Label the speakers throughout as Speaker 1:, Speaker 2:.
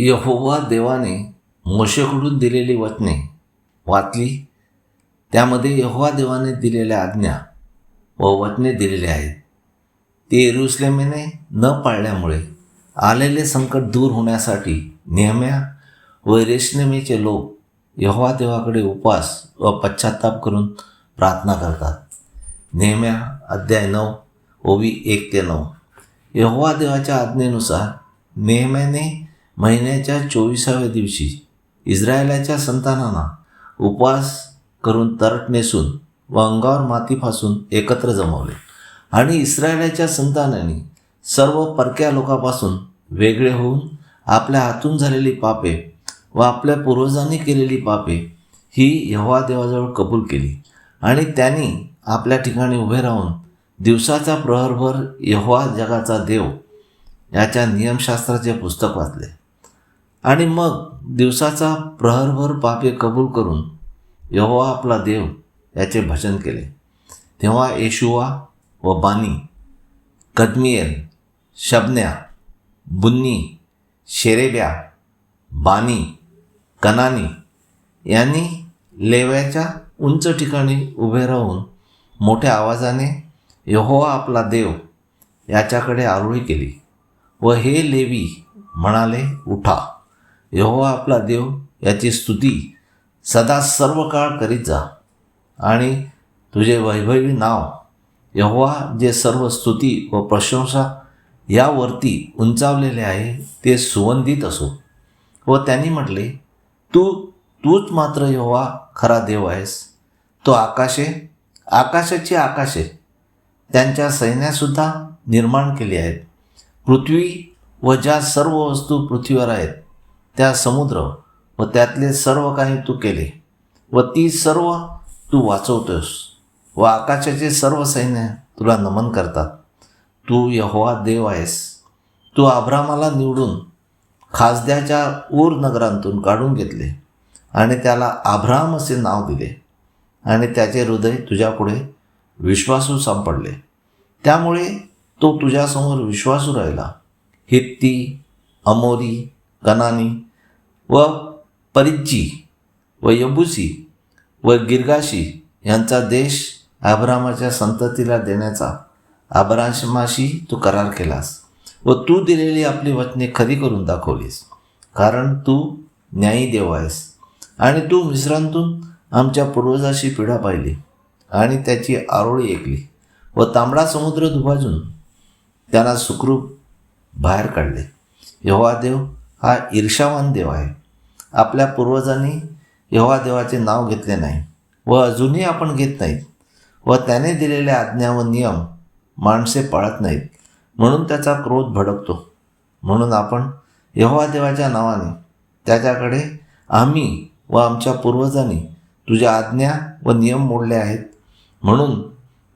Speaker 1: यहोवा देवाने मोशेकडून दिलेली वचने वाचली. त्यामध्ये यहोवा देवाने दिलेल्या आज्ञा व वचने दिलेली आहेत. ते येरुसलेमेने न पाळल्यामुळे आलेले संकट दूर होण्यासाठी नेहम्या व रेशनेमेचे लोक यहोवा देवाकडे उपवास व पश्चाताप करून प्रार्थना करतात. नेहम्या अध्याय नऊ ओवी एक ते नऊ. यहोवा देवाच्या आज्ञेनुसार नेहम्याने महिन्याच्या चोवीसाव्या दिवशी इस्रायलाच्या संतानांना उपवास करून तरट नेसून व अंगावर माती फासून एकत्र जमवले. आणि इस्रायलाच्या संतानांनी सर्व परक्या लोकांपासून वेगळे होऊन आपल्या हातून झालेली पापे व आपल्या पूर्वजांनी केलेली पापे ही यव्हा देवाजवळ कबूल केली. आणि त्यांनी आपल्या ठिकाणी उभे राहून दिवसाचा प्रहरभर यहवा जगाचा देव याच्या नियमशास्त्राचे पुस्तक वाचले. आणि मग दिवसाचा प्रहरभर पापे कबूल करून यहोवा आपला देव याचे भजन केले. तेव्हा येशुवा व बानी कदमियल शबन्या बुन्नी शेरेब्या बानी कनानी यांनी लेव्याच्या उंच ठिकाणी उभे राहून मोठ्या आवाजाने यहोवा आपला देव याच्याकडे आरोळी केली व हे लेवी म्हणाले उठा. यहोवा आपला देव याची स्तुती सदा सर्व काळ करीत जा. आणि तुझे वैभवी नाव यहोवा जे सर्व स्तुती व प्रशंसा यावरती उंचावलेले आहे ते सुवंदित असो. व त्यांनी म्हटले तू तूच मात्र यहोवा खरा देव आहेस. तो आकाशे आकाशाची आकाशे त्यांच्या सैन्यासुद्धा निर्माण केली आहेत. पृथ्वी व ज्या सर्व वस्तू पृथ्वीवर आहेत त्या समुद्र व त्यातले सर्व काही तू केले व ती सर्व तू वाचवतोस व आकाशाचे सर्व सैन्य तुला नमन करतात. तू यहोवा देव आहेस. तू आभ्रामाला निवडून खासद्याच्या ऊर नगरांतून काढून घेतले आणि त्याला आभ्राम असे नाव दिले आणि त्याचे हृदय तुझ्यापुढे विश्वासू सापडले. त्यामुळे तो तुझ्यासमोर विश्वासू राहिला. हित्ती अमोरी कनानी व परिज्जी व यबुसी व गिरगाशी यांचा देश आभरामाच्या संततीला देण्याचा. अब्राशमाशी तू करार केलास व तू दिलेली आपली वचने खरी करून दाखवलीस. कारण तू न्यायी देव आहेस आणि तू मिश्रांतून आमच्या पूर्वजाशी पिढा पाहिली आणि त्याची आरोळी ऐकली व तांबडा समुद्र दुभाजून त्यांना सुखरूप बाहेर काढले. यहोवा देव हा ईर्षावान देव आहे. आपल्या पूर्वजांनी यहोवा देवाचे नाव घेतले नाही व अजूनही आपण घेत नाहीत व त्याने दिलेल्या आज्ञा व नियम माणसे पाळत नाहीत. म्हणून त्याचा क्रोध भडकतो. म्हणून आपण यहोवा देवाच्या नावाने त्याच्याकडे आम्ही व आमच्या पूर्वजांनी तुझ्या आज्ञा व नियम मोडले आहेत. म्हणून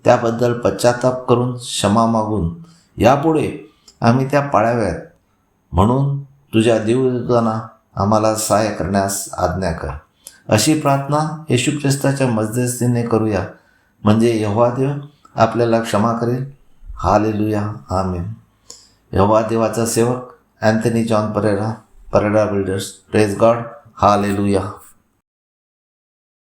Speaker 1: त्याबद्दल पश्चाताप करून क्षमा मागून यापुढे आम्ही त्या पाळाव्यात. म्हणून तुझ्या देवदूतांना आम्हाला सहाय्य करण्यास आज्ञा कर. अशी प्रार्थना येशू ख्रिस्ताच्या मध्यस्थीने करूया. म्हणजे यहोवा देव आपल्याला क्षमा करेल. हालेलुया. आमेन. यहोवा देवाचा सेवक Anthony John Pereira Pereira builders. Praise God hallelujah.